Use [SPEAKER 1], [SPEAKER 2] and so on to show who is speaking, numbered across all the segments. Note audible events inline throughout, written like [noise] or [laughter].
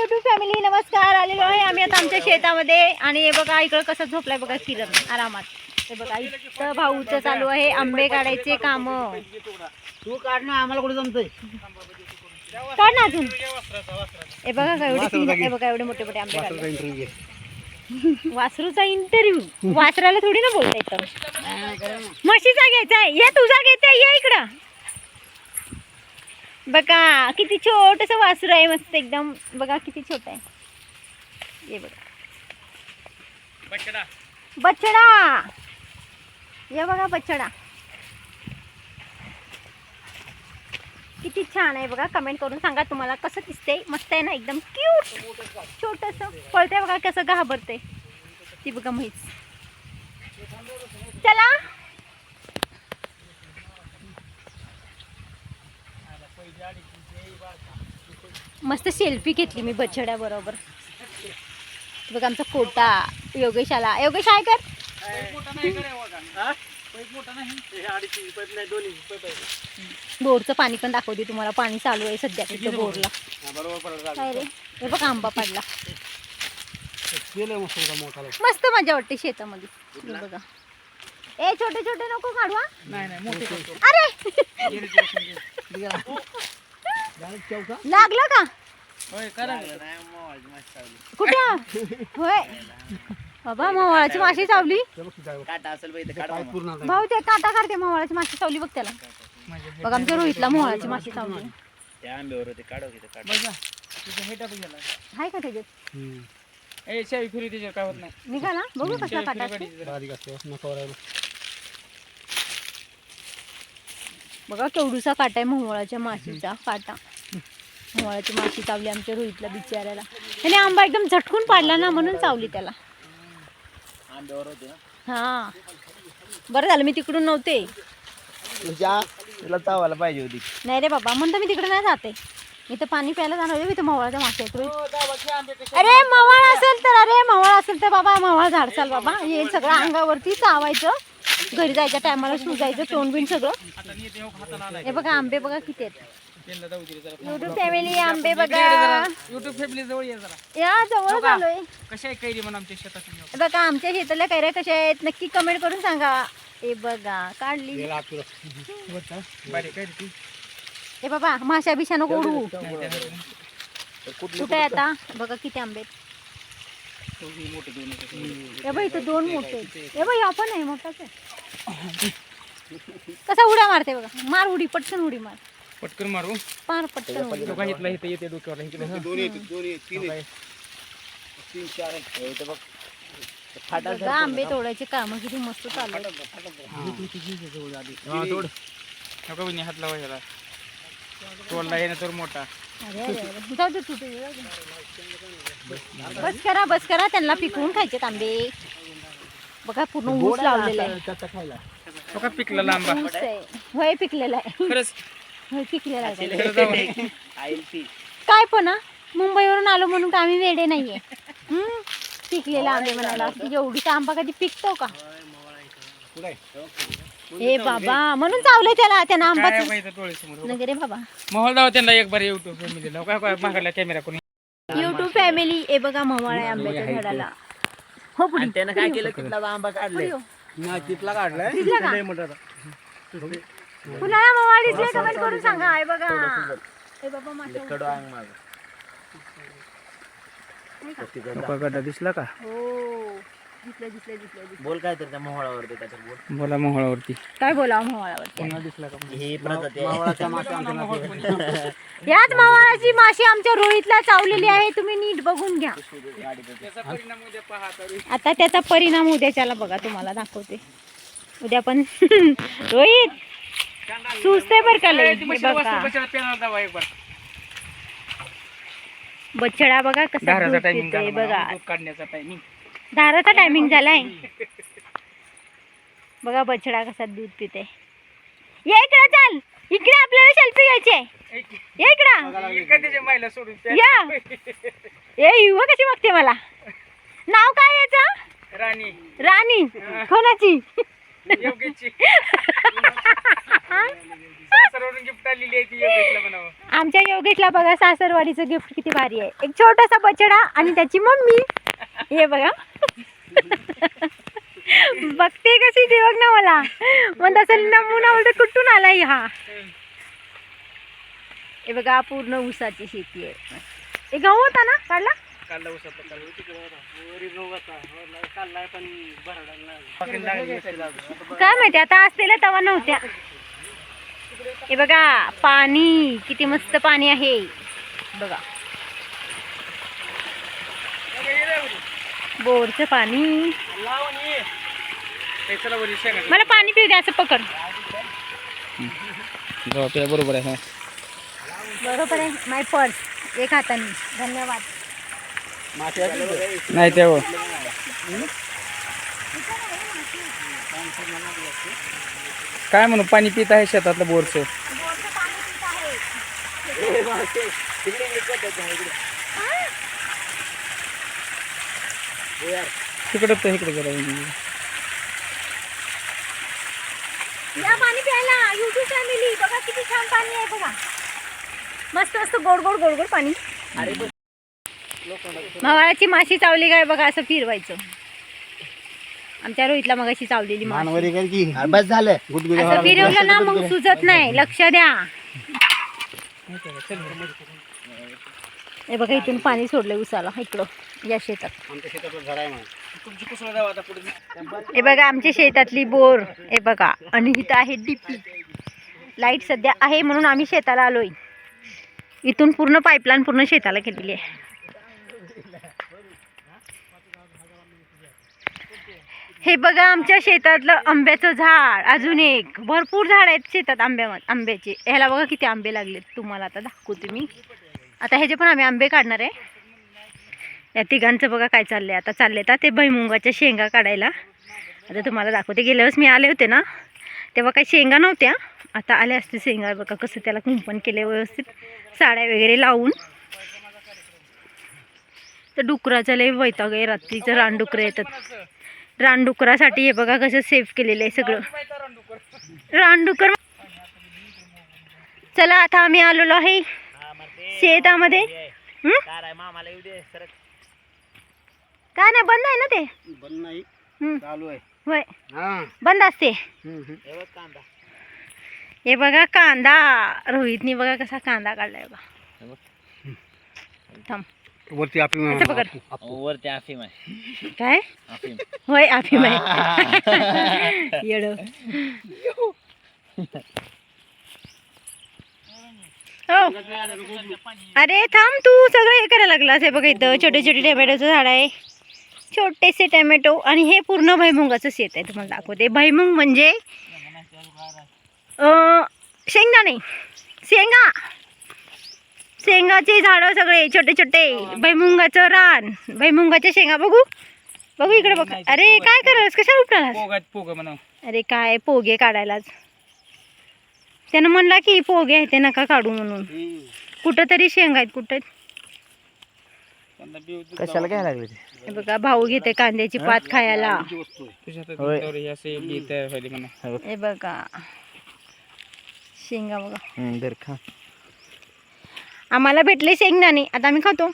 [SPEAKER 1] YouTube family नमस्कार. आलेलो आहे आम्ही आता आमच्या शेतामध्ये. आणि हे बघा इकडं कसं झोपलाय बघा किरण आरामात. हे बघा इथं भाऊचं चालू आहे आंबे काढायचे काम.
[SPEAKER 2] तू काढ ना आम्हाला कुठे जमतंय?
[SPEAKER 1] काढ ना अजून. हे बघा का एवढे हे बघा एवढे मोठे मोठे आंबे काढले. [laughs] वासरूचा इंटरव्ह्यू वासराला थोडी ना बोलता येतं. म्हशीचा घ्यायचा आहे. ये तुझा घ्यायचा ये इकडं. बघा किती छोटस वासरू आहे मस्त एकदम. बघा किती छोट आहे. ये बघा. बछडा. ये बघा बछडा. किती छान आहे बघा. कमेंट करून सांगा तुम्हाला कसं दिसते मस्त आहे ना एकदम क्यूट छोटस. पळते बघा कसं घाबरते ती बघा म्हैस. चला. मस्त सेल्फी घेतली मी बछड्या बरोबर बघा आमचा कोटा योगेश आला. योगेश आहे कर. बोरचं पाणी पण दाखवते तुम्हाला. पाणी चालू आहे सध्या तिथं बोरला. काय रे? हे बघा आंबा पडला. मस्त मजा वाटते शेतामध्ये. बघा. ए छोटे छोटे नको काढू हा. अरे. लागलं का? कुठे? हा? होय. बाबा मवाळाची माशी चावली. भाऊ ते काटा काढते मवाळाची माशी चावली बघ त्याला. बघ आमच्या रोहितला मोहळाची माशी चावली. हाय का त्याच्यात?
[SPEAKER 3] ए शाई फिरू त्याच्यावर काय होत नाही.
[SPEAKER 1] निघाला? बघू कसला
[SPEAKER 3] शाई
[SPEAKER 1] काटा असतो
[SPEAKER 3] जरा.
[SPEAKER 1] बघा केवढूसा काटा आहे मोहळाच्या माशीचा काटा. मोहळाची माशी चावली आमच्या रोहितला बिचाऱ्याला. त्याने आंबा एकदम झटकून पाडला ना म्हणून चावली त्याला. हा. बरं झालं मी तिकडून नव्हते.
[SPEAKER 2] तुला चावायला पाहिजे होती.
[SPEAKER 1] नाही रे बाबा म्हणतो मी तिकडे नाही जाते. मी तर पाणी प्यायला जाणार होते, मी तर मवाळाचा मासे.
[SPEAKER 3] हो,
[SPEAKER 1] अरे मवाळ असेल तर अरे मवाळ असेल तर बाबा मवाळ झाडचाल बाबा. येईल सगळं अंगावरती चावायचं. घरी जायच्या टायमाला सुजायचं तोंड बिन सगळं.
[SPEAKER 3] आता नीट येऊ हाताला आलाय
[SPEAKER 1] हे बघा आंबे बघा किती आहेत. युट्यूब फॅमिली आंबे बघा.
[SPEAKER 3] युट्यूब फॅमिली जवळ ये जरा.
[SPEAKER 1] या जवळ आलोय.
[SPEAKER 3] कशा आहे कैरी म्हणून आमच्या शेतात
[SPEAKER 1] बघा आमच्या शेतातल्या कैऱ्या कशा आहेत? नक्की कमेंट करून सांगा. हे बघा काढली. हे बाबा माशा बिशा नको उडवू. कुठे आता? बघा किती आंबे. हे बघ इथं दोन मोठे आहेत. हे बघ हा पण आहे मोठाच आहे. कसा उड्या मारते बघा. मार उडी पटकन उडी मार.
[SPEAKER 3] पटकन मारू?
[SPEAKER 1] पार पटकन उडी.
[SPEAKER 3] इथला इथं येते डोक्यावर इकडे
[SPEAKER 1] बघा. आंबे तोडायचे काम किती मस्त चालू आहेत.
[SPEAKER 3] नको बहिणी हात लावा तोडला येणं तर मोठा.
[SPEAKER 1] अरे अरे अरे. जाऊ दे तुटे जाऊ दे. बस करा बस करा त्यांना पिकवून खायचे आंबे. बघा पूर्ण ऊस लावलेला आहे.
[SPEAKER 3] बघा पिकला लांबा
[SPEAKER 1] ऊस आहे. होय पिकलेला आहे.
[SPEAKER 3] खरंच.
[SPEAKER 1] होय पिकलेला आहे. काय पण हा? मुंबईवरून आलो म्हणून का आम्ही वेडे नाहीये. हम्म? पिकलेला आंबे म्हणाला. की एवढीचा आंबा कधी पिकतो का? हे बाबा म्हणून चावलंय त्याला त्यानं
[SPEAKER 3] काय
[SPEAKER 1] आंबाच.
[SPEAKER 3] डोळ्यासमोर
[SPEAKER 1] नगे रे बाबा.
[SPEAKER 3] मोहल दावा त्यांना एक बार युट्यूब फॅमिलीला काय काय मागायला कॅमेरा कोणी?
[SPEAKER 1] युट्यूब फॅमिली हे बघा मवाळ आहे आंब्याच्या झाडाला. हो पुढे
[SPEAKER 2] त्यानं काय केलं? तिथला आंबा काढले
[SPEAKER 1] पुढे हो.
[SPEAKER 2] नाही तिथला काढलाय.
[SPEAKER 1] का?
[SPEAKER 2] लय मोठा
[SPEAKER 1] कमेंट करून सांगा. आहे बघा. हे बाबा माझ्या
[SPEAKER 2] कडू अंग माझं.
[SPEAKER 3] गड्डा दिसला का?
[SPEAKER 1] हो. दिसलं दिसलं दिसलं दिसलं.
[SPEAKER 2] बोल काय तर त्या मोहळावरती तर बोल.
[SPEAKER 3] बोला मोहळावरती.
[SPEAKER 1] काय बोलावं
[SPEAKER 2] ही प्रजाती मावळाच्या
[SPEAKER 1] याच मवाळाची माशी आमच्या रोहितला चावलेली आहे तुम्ही नीट बघून घ्या.
[SPEAKER 3] त्याचा परिणाम उद्या पहा आता
[SPEAKER 1] आता त्याचा परिणाम उद्याच्याला बघा तुम्हाला दाखवते. उद्या पण. [laughs] रोहित सुचते बर का लय. हे बघा. बछडा बघा कसा दूध पितोय बघा.
[SPEAKER 3] दूध काढण्याचा टायमिंग
[SPEAKER 1] धाराचा टायमिंग झालाय. बघा बछडा कसा दूध पिते ये इकडे चाल. इकडे आपल्याला सेल्फी घ्यायची. आहे ये इकडं. या. ए युवा कशी बघते मला? नाव काय याचं?
[SPEAKER 3] राणी.
[SPEAKER 1] राणी. कोणाची? हा? आमच्या योगेशला बघा सासरवाडीचं गिफ्ट किती भारी आहे. एक छोटासा बछडा आणि त्याची मम्मी. हे बघा. बघते कशी ती बघ ना मला. मग तसं नमुना बोलते कुठून आलाय हा? हे बघा पूर्ण ऊसाची शेती आहे. हे गहू होता ना? काढला?
[SPEAKER 3] काढला
[SPEAKER 1] काय माहिती आता असलेल्या तवा नव्हत्या. हे बघा पाणी किती मस्त पाणी आहे. बघा. बोरचं पाणी. मला पाणी पिऊ द्या असं पकड.
[SPEAKER 3] बरोबर आहे
[SPEAKER 1] बरोबर आहे माय पर्स. एक हाताने. धन्यवाद.
[SPEAKER 3] नाही तेव्हा काय म्हणू पाणी पित आहे शेतातलं बोरचं? तिकडं तर इकडे गेला
[SPEAKER 1] या. पाणी प्यायला युट्यूब फॅमिली बघा किती छान पाणी आहे बघा. मस्त मस्त गोड गोड गोड गोड पाणी. मवाळाची माशी चावली काय बघा असं फिरवायचं. आमच्या रोहितला मग अशी चावलेली माशी.
[SPEAKER 2] मानवरी कर की. अरे बस झालं. गुदगुद
[SPEAKER 1] असं फिरवलं ना मग सुजत नाही. लक्ष द्या. हे बघा इथून पाणी सोडलंय उसाला इकडं. या शेतात.
[SPEAKER 2] आमच्या शेतातलं झाड आहे म्हणा
[SPEAKER 3] तुमची कुसळ द्यावं आता पुढे.
[SPEAKER 1] हे बघा आमच्या शेतातली बोर. हे बघा आणि इथं आहे डीपी. लाइट सध्या आहे म्हणून आम्ही शेताला आलोय. इथून पूर्ण पाईपलाईन पूर्ण शेताला केलेली आहे. हे बघा आमच्या शेतातलं आंब्याचं झाड. अजून एक. भरपूर झाड आहेत शेतात आंब्या आंब्याचे. ह्याला बघा किती आंबे लागलेत. तुम्हाला आता दाखवते मी. आता ह्याचे पण आम्ही आंबे काढणार आहे. या तिघांचं बघा काय चाललंय. आता चालले तर ते भैमुंगाच्या शेंगा काढायला. आता तुम्हाला दाखवते. गेल्या वेळेस मी आले होते ना तेव्हा काही शेंगा नव्हत्या. आता आल्या असते शेंगा. बघा कसं त्याला कुंपण केले व्यवस्थित. साड्या वगैरे लावून. तर डुकराचं लय वैताग आहे. रात्रीचं रानडुकरं येतात. रानडुकरासाठी हे बघा कसं सेफ केलेलं आहे सगळं. रानडुकर चला आता आम्ही आलेलो आहे. शेतामध्ये हं?
[SPEAKER 2] मामाला येऊ दे सरक
[SPEAKER 1] काय नाही बंद आहे ना ते?
[SPEAKER 2] बंद नाही.
[SPEAKER 1] हं,
[SPEAKER 2] चालू आहे.
[SPEAKER 1] होय.
[SPEAKER 2] हा.
[SPEAKER 1] बंद असते.
[SPEAKER 2] हे बघ कांदा.
[SPEAKER 1] हे बघा कांदा. रोहितनी बघा कसा कांदा काढलाय बघा. थांब.
[SPEAKER 2] वरती
[SPEAKER 1] पकड.
[SPEAKER 2] वरती अफीम आहे.
[SPEAKER 1] काय?
[SPEAKER 2] अफीम
[SPEAKER 1] होय अफिम आहे. येड. हो. अरे थांब तू सगळं हे करायला लागलास. हे बघा इथं छोटे छोटे टोमॅटोचं झाड आहे. छोटेसे टोमॅटो आणि हे पूर्ण भैमुंगाचं शेत आहे तुम्हाला दाखवते. भैमुंग म्हणजे अं, शेंगदाणे. शेंगा. शेंगाचे झाडं सगळे छोटे छोटे. भैमुंगाचं रान. भैमुंगाच्या शेंगा. बघू. बघू इकडे बघ. अरे काय करायलास कशा उपटालास
[SPEAKER 3] पोगात पोग म्हणा
[SPEAKER 1] अरे काय? पोगे काढायलाच त्यानं म्हणला की पोगे आहे ते नका काढू म्हणून. कुठं तरी शेंगा आहेत कुठं
[SPEAKER 2] कशाला काय लागले
[SPEAKER 1] हे बघा भाऊ घेते कांद्याची पात खायला. हे. बघा. शेंगा बघा. आम्हाला भेटले शेंगदाणे आता आम्ही खातो.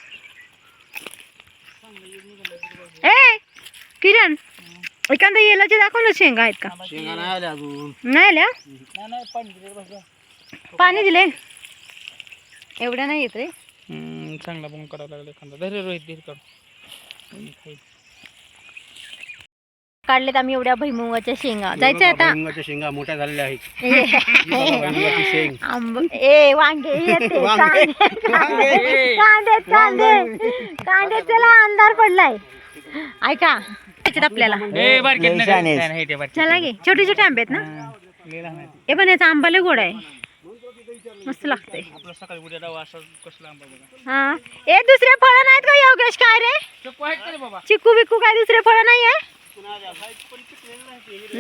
[SPEAKER 1] ए किरण एखादा येलाचे दाखव ना शेंगा आहेत का?
[SPEAKER 2] शेंगा नाही आल्या अजून.
[SPEAKER 1] नाही आल्या? पाणी दिले? एवढ्या नाही येत रे.
[SPEAKER 3] हम्म, चांगला पण करावं लागलं एखादा. रोहित धीर कर खाईल.
[SPEAKER 1] काढलेत आम्ही एवढ्या भैमुगाच्या शेंगा. जायचंय आता.
[SPEAKER 2] भुईमुगाच्या शेंगा मोठ्या झालेल्या आहेत. [laughs]
[SPEAKER 1] ए,
[SPEAKER 2] भुईमुगाची शेंग.
[SPEAKER 1] आंब ए वांगे येते. [laughs]
[SPEAKER 2] वांगे.
[SPEAKER 1] कांदे कांदे कांदे कांदे. चला अंधार पडलाय. ऐका. त्याच्यात आपल्याला.
[SPEAKER 3] ए, बारकी नका.
[SPEAKER 2] शानेस.
[SPEAKER 3] नाही, नाही, ते बारकी.
[SPEAKER 1] चला गे. छोटे छोटे आंबे आहेत ना?
[SPEAKER 3] हा.
[SPEAKER 1] हे. पण याचा आंबा लय गोड आहे. मस्त लागतंय.
[SPEAKER 3] आपलं सकाळी उद्या डावा असं कसला आंबा बघा.
[SPEAKER 1] हा? ए दुसरे फळं नाहीत का योगेश? काय रे?
[SPEAKER 3] चक्कू आहेत का रे बाबा?
[SPEAKER 1] चिकू बिकू काय दुसरे फळं नाही आहे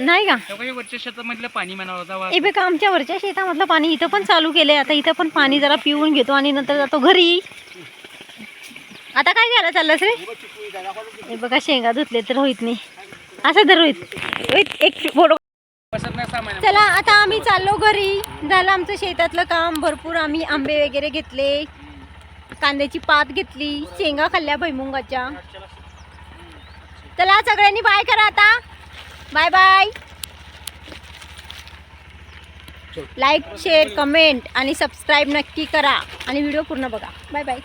[SPEAKER 1] नाही का?
[SPEAKER 3] तेव्हा हे वरच्या शेतामधलं पाणी म्हणावं जावा
[SPEAKER 1] ए बेका आमच्या वरच्या शेतामधलं पाणी इथं पण चालू केलंय. आता इथं पण पाणी जरा पिऊन घेतो आणि नंतर जातो घरी. आता काय घ्यायला चाललंस रे? हे बघा शेंगा धुतले तर रोहितने असं तर रोहित रोहित एक फोटो चला आता आम्ही चाललो घरी. झालं आमचं शेतातलं काम. भरपूर आम्ही आंबे वगैरे घेतले. कांद्याची पात घेतली. शेंगा खाल्ल्या भैमुंगाच्या चला सगळ्यांनी बाय करा आता. Bye bye like share comment आणि सबस्क्राईब नक्की करा. आणि व्हिडिओ पूर्ण बघा. Bye bye